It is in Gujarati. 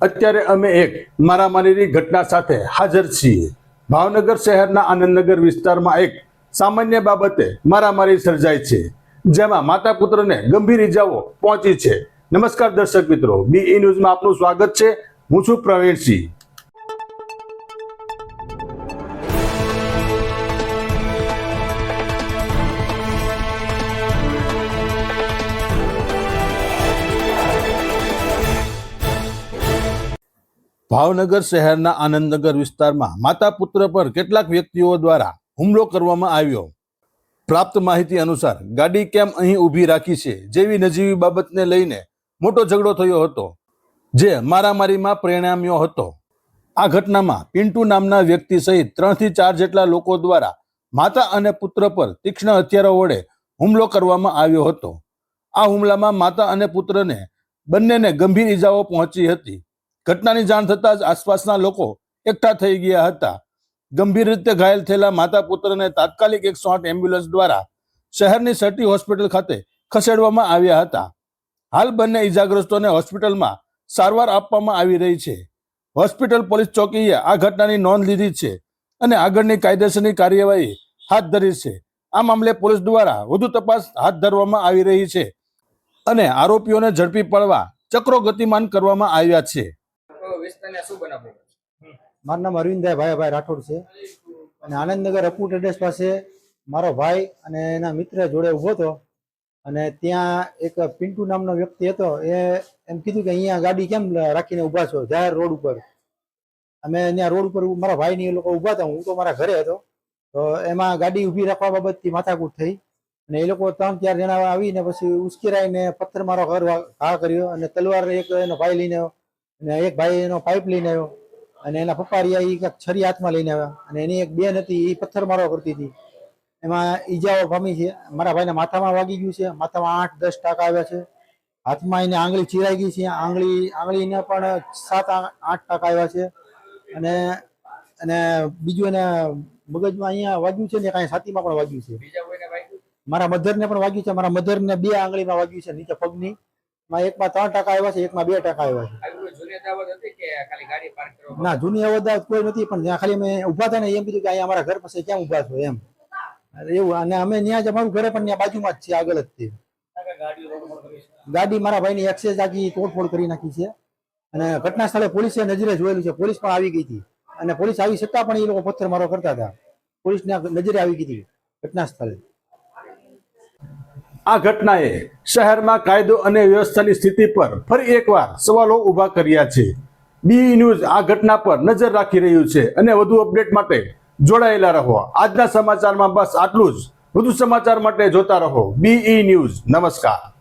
અત્યારે અમે એક મારામારીની ઘટના સાથે હાજર છીએ. ભાવનગર શહેરના આનંદનગર વિસ્તારમાં એક સામાન્ય બાબતે મારામારી સર્જાઈ છે, જેમાં માતા પુત્રને ગંભીર ઇજાઓ પહોંચી છે. નમસ્કાર દર્શક મિત્રો બી ન્યૂઝમાં આપનું સ્વાગત છે. હું છું પ્રવીણસિંહ. ભાવનગર શહેરના આનંદનગર વિસ્તારમાં માતા પુત્ર પર કેટલાક વ્યક્તિઓ દ્વારા હુમલો કરવામાં આવ્યો. પ્રાપ્ત માહિતી અનુસાર ગાડી કેમ અહીં ઊભી રાખી છે જેવી નજીવી બાબતને લઈને મોટો ઝઘડો થયો હતો, જે મારામારીમાં પરિણામ્યો હતો. આ ઘટનામાં પિન્ટુ નામના વ્યક્તિ સહિત ત્રણથી ચાર જેટલા લોકો દ્વારા માતા અને પુત્ર પર તીક્ષ્ણ હથિયારો વડે હુમલો કરવામાં આવ્યો હતો. આ હુમલામાં માતા અને પુત્રને બંનેને ગંભીર ઈજાઓ પહોંચી હતી. ઘટનાની જાણ થતાં જ આસપાસના લોકો એકઠા થઈ ગયા હતા. ગંભીર રીતે ઘાયલ થયેલા માતા પુત્રને તાત્કાલિક એકસો આઠ એમ્બ્યુલન્સ દ્વારા શહેરની સટી હોસ્પિટલ ખાતે ખસેડવામાં આવ્યા હતા. હાલ બંને ઈજાગ્રસ્તોને હોસ્પિટલમાં સારવાર આપવામાં આવી રહી છે. હોસ્પિટલ પોલીસ ચોકીએ આ ઘટનાની નોંધ લીધી છે અને આગળની કાયદેસરની કાર્યવાહી હાથ ધરી છે. આ મામલે પોલીસ દ્વારા વધુ તપાસ હાથ ધરવામાં આવી રહી છે અને આરોપીઓને ઝડપી પાડવા ચક્રો ગતિમાન કરવામાં આવ્યા છે. વિસ્તારને શું બનાવવું? મારું નામ અરવિંદભાઈ ભાઈભાઈ રાઠોડ છે. અને આનંદનગર અપુ ટ્રેડર્સ પાસે મારો ભાઈ અને એના મિત્ર જોડે ઊભો હતો. અને ત્યાં એક પિન્ટુ નામનો વ્યક્તિ હતો. એ એમ કીધું કે અહીંયા ગાડી કેમ રાખીને ઊભા છો? જાહેર રોડ ઉપર. અમે ત્યાં રોડ ઉપર મારા ભાઈની એ લોકો ઊભા હતા. હું તો મારા ઘરે હતો. તો એમાં ગાડી ઊભી રાખવા બાબતથી માથાકૂટ થઈ. અને એ લોકો ત્રણ ચાર જણા આવીને પછી ઉશ્કેરાઈને પથ્થર મારો ઘર ઘા કર્યો અને તલવાર એક એનો ભાઈ લઈને આવ્યો અને એક ભાઈ એનો પાઇપ લઈને આવ્યો. અને એના પપ્પા રહ્યા એ કંઈક છરી હાથમાં લઈને આવ્યા. અને એની એક બેન હતી એ પથ્થર મારો કરતી હતી. એમાં ઈજાઓ પામી છે. મારા ભાઈને માથામાં વાગી ગયું છે. માથામાં આઠ દસ ટાંકા આવ્યા છે. હાથમાં એને આંગળી ચીરાઈ ગઈ છે. આંગળી આંગળીને પણ સાત આઠ ટાંકા આવ્યા છે. અને અને બીજું એને મગજમાં અહીંયા વાગ્યું છે ને કાંઈ છાતીમાં પણ વાગ્યું છે. મારા મધરને પણ વાગ્યું છે. મારા મધરને બે આંગળીમાં વાગ્યું છે નીચે પગની. માં એકમાં ત્રણ ટાંકા આવ્યા છે એકમાં બે ટાંકા આવ્યા છે. ના જૂની અવદાત કોઈ નથી પણ ત્યાં ખાલી અમે ઊભા હતા ને એમ કીધું કે અહીંયા અમારા ઘર પાસે ક્યાં ઊભા છો એમ. એવું અને અમે ત્યાં જ અમારું ઘરે પણ ત્યાં બાજુમાં જ છે આગળ જ છે. ગાડી મારા ભાઈની એક્સેસ આખી તોડફોડ કરી નાખી છે. અને ઘટના સ્થળે પોલીસે નજરે જોયેલું છે પોલીસ પણ આવી ગઈ હતી. અને પોલીસ આવી છતાં પણ એ લોકો પથ્થર મારો કરતા હતા. પોલીસને નજરે આવી ગઈ હતી ઘટના સ્થળે. આ ઘટનાએ શહેરમાં કાયદો અને વ્યવસ્થાની સ્થિતિ પર ફરી એકવાર સવાલો ઊભા કર્યા છે. બી ન્યૂઝ આ ઘટના પર નજર રાખી રહ્યું છે અને વધુ અપડેટ માટે જોડાયેલા રહો. આજના સમાચારમાં બસ આટલું જ. વધુ સમાચાર માટે જોતા રહો. બીઈ ન્યૂઝ નમસ્કાર.